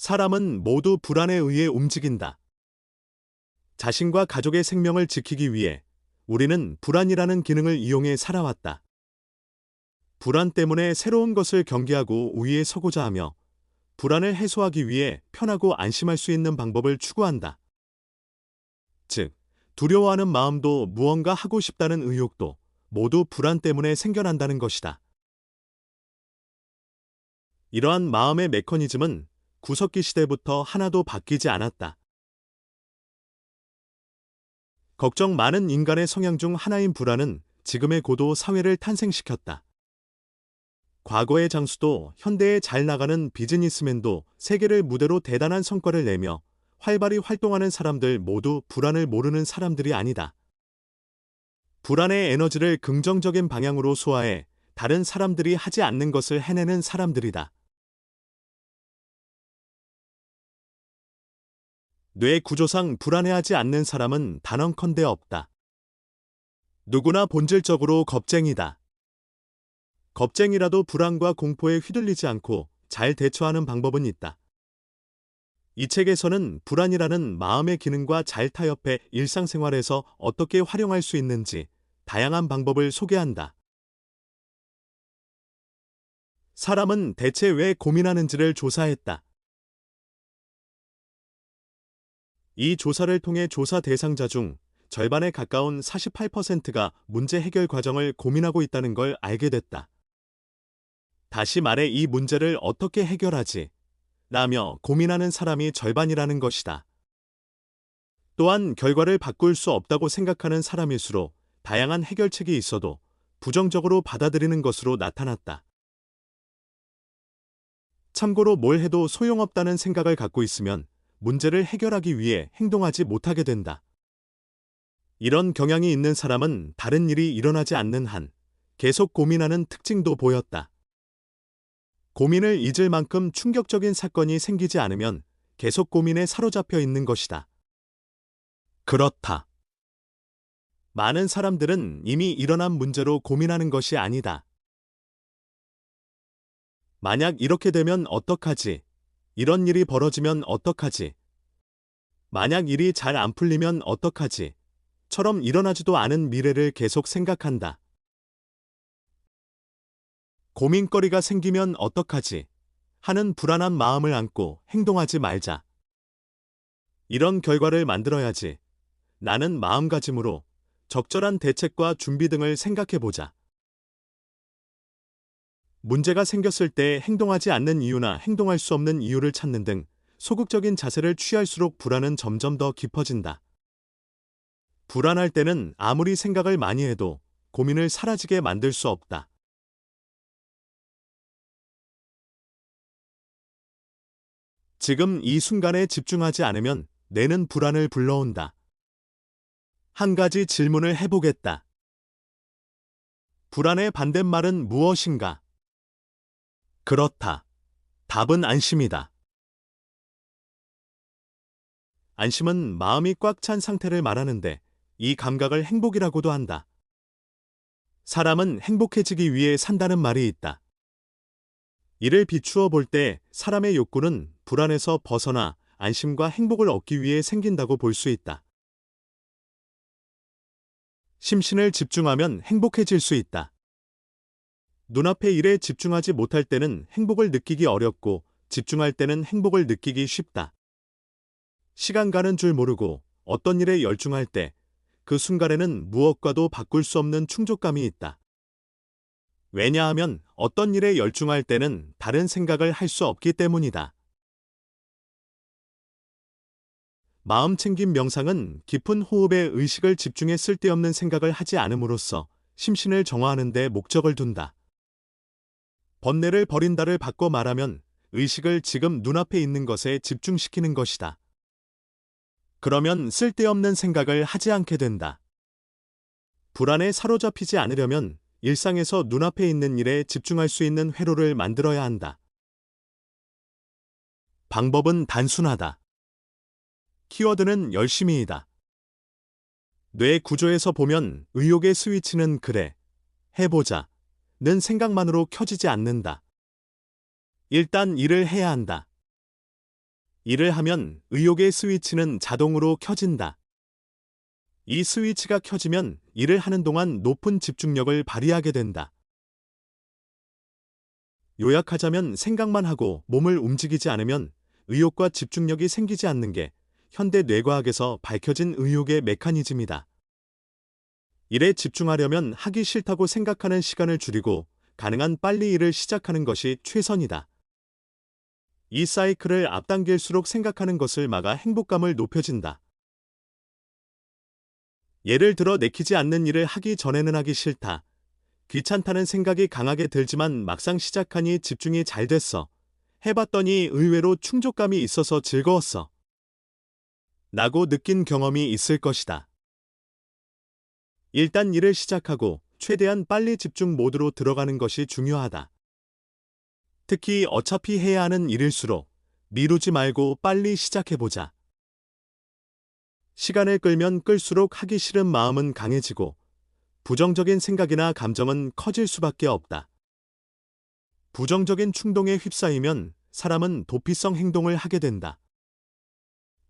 사람은 모두 불안에 의해 움직인다. 자신과 가족의 생명을 지키기 위해 우리는 불안이라는 기능을 이용해 살아왔다. 불안 때문에 새로운 것을 경계하고 우위에 서고자 하며 불안을 해소하기 위해 편하고 안심할 수 있는 방법을 추구한다. 즉, 두려워하는 마음도 무언가 하고 싶다는 의욕도 모두 불안 때문에 생겨난다는 것이다. 이러한 마음의 메커니즘은 구석기 시대부터 하나도 바뀌지 않았다. 걱정 많은 인간의 성향 중 하나인 불안은 지금의 고도 사회를 탄생시켰다. 과거의 장수도 현대에 잘 나가는 비즈니스맨도 세계를 무대로 대단한 성과를 내며 활발히 활동하는 사람들 모두 불안을 모르는 사람들이 아니다. 불안의 에너지를 긍정적인 방향으로 소화해 다른 사람들이 하지 않는 것을 해내는 사람들이다. 뇌 구조상 불안해하지 않는 사람은 단언컨대 없다. 누구나 본질적으로 겁쟁이다. 겁쟁이라도 불안과 공포에 휘둘리지 않고 잘 대처하는 방법은 있다. 이 책에서는 불안이라는 마음의 기능과 잘 타협해 일상생활에서 어떻게 활용할 수 있는지 다양한 방법을 소개한다. 사람은 대체 왜 고민하는지를 조사했다. 이 조사를 통해 조사 대상자 중 절반에 가까운 48%가 문제 해결 과정을 고민하고 있다는 걸 알게 됐다. 다시 말해 이 문제를 어떻게 해결하지? 라며 고민하는 사람이 절반이라는 것이다. 또한 결과를 바꿀 수 없다고 생각하는 사람일수록 다양한 해결책이 있어도 부정적으로 받아들이는 것으로 나타났다. 참고로 뭘 해도 소용없다는 생각을 갖고 있으면 문제를 해결하기 위해 행동하지 못하게 된다. 이런 경향이 있는 사람은 다른 일이 일어나지 않는 한 계속 고민하는 특징도 보였다. 고민을 잊을 만큼 충격적인 사건이 생기지 않으면 계속 고민에 사로잡혀 있는 것이다. 그렇다. 많은 사람들은 이미 일어난 문제로 고민하는 것이 아니다. 만약 이렇게 되면 어떡하지? 이런 일이 벌어지면 어떡하지? 만약 일이 잘 안 풀리면 어떡하지? 처럼 일어나지도 않은 미래를 계속 생각한다. 고민거리가 생기면 어떡하지? 하는 불안한 마음을 안고 행동하지 말자. 이런 결과를 만들어야지. 나는 마음가짐으로 적절한 대책과 준비 등을 생각해 보자. 문제가 생겼을 때 행동하지 않는 이유나 행동할 수 없는 이유를 찾는 등 소극적인 자세를 취할수록 불안은 점점 더 깊어진다. 불안할 때는 아무리 생각을 많이 해도 고민을 사라지게 만들 수 없다. 지금 이 순간에 집중하지 않으면 내는 불안을 불러온다. 한 가지 질문을 해보겠다. 불안의 반대말은 무엇인가? 그렇다. 답은 안심이다. 안심은 마음이 꽉 찬 상태를 말하는데 이 감각을 행복이라고도 한다. 사람은 행복해지기 위해 산다는 말이 있다. 이를 비추어 볼 때 사람의 욕구는 불안에서 벗어나 안심과 행복을 얻기 위해 생긴다고 볼 수 있다. 심신을 집중하면 행복해질 수 있다. 눈앞의 일에 집중하지 못할 때는 행복을 느끼기 어렵고 집중할 때는 행복을 느끼기 쉽다. 시간 가는 줄 모르고 어떤 일에 열중할 때 그 순간에는 무엇과도 바꿀 수 없는 충족감이 있다. 왜냐하면 어떤 일에 열중할 때는 다른 생각을 할 수 없기 때문이다. 마음 챙김 명상은 깊은 호흡에 의식을 집중해 쓸데없는 생각을 하지 않음으로써 심신을 정화하는 데 목적을 둔다. 번뇌를 버린다를 바꿔 말하면 의식을 지금 눈앞에 있는 것에 집중시키는 것이다. 그러면 쓸데없는 생각을 하지 않게 된다. 불안에 사로잡히지 않으려면 일상에서 눈앞에 있는 일에 집중할 수 있는 회로를 만들어야 한다. 방법은 단순하다. 키워드는 열심히이다. 뇌 구조에서 보면 의욕의 스위치는 그래, 해보자, 는 생각만으로 켜지지 않는다. 일단 일을 해야 한다. 일을 하면 의욕의 스위치는 자동으로 켜진다. 이 스위치가 켜지면 일을 하는 동안 높은 집중력을 발휘하게 된다. 요약하자면 생각만 하고 몸을 움직이지 않으면 의욕과 집중력이 생기지 않는 게 현대 뇌과학에서 밝혀진 의욕의 메커니즘이다. 일에 집중하려면 하기 싫다고 생각하는 시간을 줄이고 가능한 빨리 일을 시작하는 것이 최선이다. 이 사이클을 앞당길수록 생각하는 것을 막아 행복감을 높여진다. 예를 들어 내키지 않는 일을 하기 전에는 하기 싫다. 귀찮다는 생각이 강하게 들지만 막상 시작하니 집중이 잘 됐어. 해봤더니 의외로 충족감이 있어서 즐거웠어. 라고 느낀 경험이 있을 것이다. 일단 일을 시작하고 최대한 빨리 집중 모드로 들어가는 것이 중요하다. 특히 어차피 해야 하는 일일수록 미루지 말고 빨리 시작해보자. 시간을 끌면 끌수록 하기 싫은 마음은 강해지고 부정적인 생각이나 감정은 커질 수밖에 없다. 부정적인 충동에 휩싸이면 사람은 도피성 행동을 하게 된다.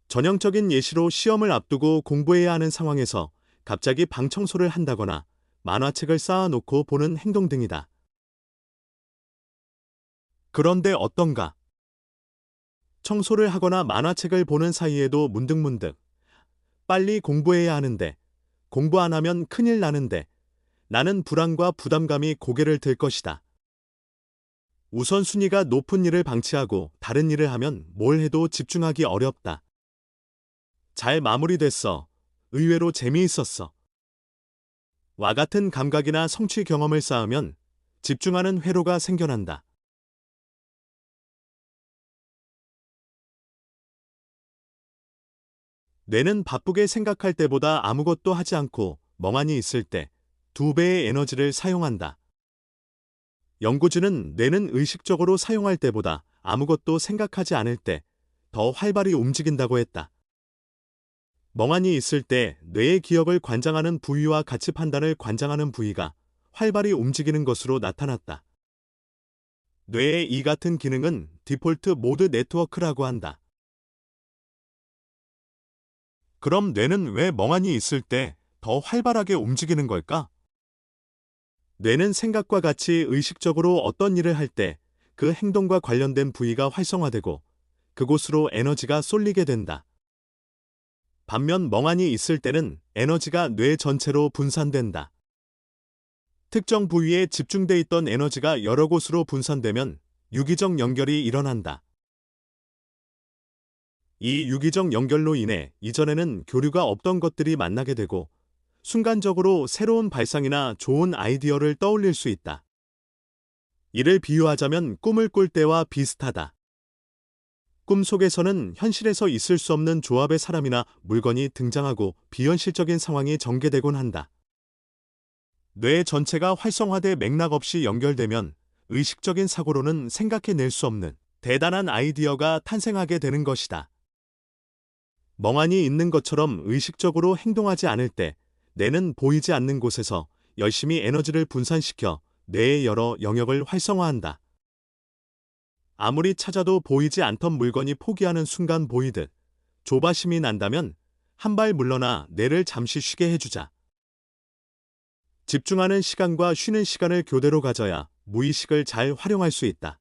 전형적인 예시로 시험을 앞두고 공부해야 하는 상황에서 갑자기 방 청소를 한다거나 만화책을 쌓아놓고 보는 행동 등이다. 그런데 어떤가? 청소를 하거나 만화책을 보는 사이에도 문득문득 빨리 공부해야 하는데 공부 안 하면 큰일 나는데 나는 불안과 부담감이 고개를 들 것이다. 우선순위가 높은 일을 방치하고 다른 일을 하면 뭘 해도 집중하기 어렵다. 잘 마무리됐어. 의외로 재미있었어. 와 같은 감각이나 성취 경험을 쌓으면 집중하는 회로가 생겨난다. 뇌는 바쁘게 생각할 때보다 아무것도 하지 않고 멍하니 있을 때 두 배의 에너지를 사용한다. 연구진은 뇌는 의식적으로 사용할 때보다 아무것도 생각하지 않을 때 더 활발히 움직인다고 했다. 멍하니 있을 때 뇌의 기억을 관장하는 부위와 가치 판단을 관장하는 부위가 활발히 움직이는 것으로 나타났다. 뇌의 이 같은 기능은 디폴트 모드 네트워크라고 한다. 그럼 뇌는 왜 멍하니 있을 때 더 활발하게 움직이는 걸까? 뇌는 생각과 같이 의식적으로 어떤 일을 할 때 그 행동과 관련된 부위가 활성화되고 그곳으로 에너지가 쏠리게 된다. 반면 멍하니 있을 때는 에너지가 뇌 전체로 분산된다. 특정 부위에 집중돼 있던 에너지가 여러 곳으로 분산되면 유기적 연결이 일어난다. 이 유기적 연결로 인해 이전에는 교류가 없던 것들이 만나게 되고 순간적으로 새로운 발상이나 좋은 아이디어를 떠올릴 수 있다. 이를 비유하자면 꿈을 꿀 때와 비슷하다. 꿈 속에서는 현실에서 있을 수 없는 조합의 사람이나 물건이 등장하고 비현실적인 상황이 전개되곤 한다. 뇌 전체가 활성화돼 맥락 없이 연결되면 의식적인 사고로는 생각해낼 수 없는 대단한 아이디어가 탄생하게 되는 것이다. 멍하니 있는 것처럼 의식적으로 행동하지 않을 때 뇌는 보이지 않는 곳에서 열심히 에너지를 분산시켜 뇌의 여러 영역을 활성화한다. 아무리 찾아도 보이지 않던 물건이 포기하는 순간 보이듯 조바심이 난다면 한 발 물러나 뇌를 잠시 쉬게 해주자. 집중하는 시간과 쉬는 시간을 교대로 가져야 무의식을 잘 활용할 수 있다.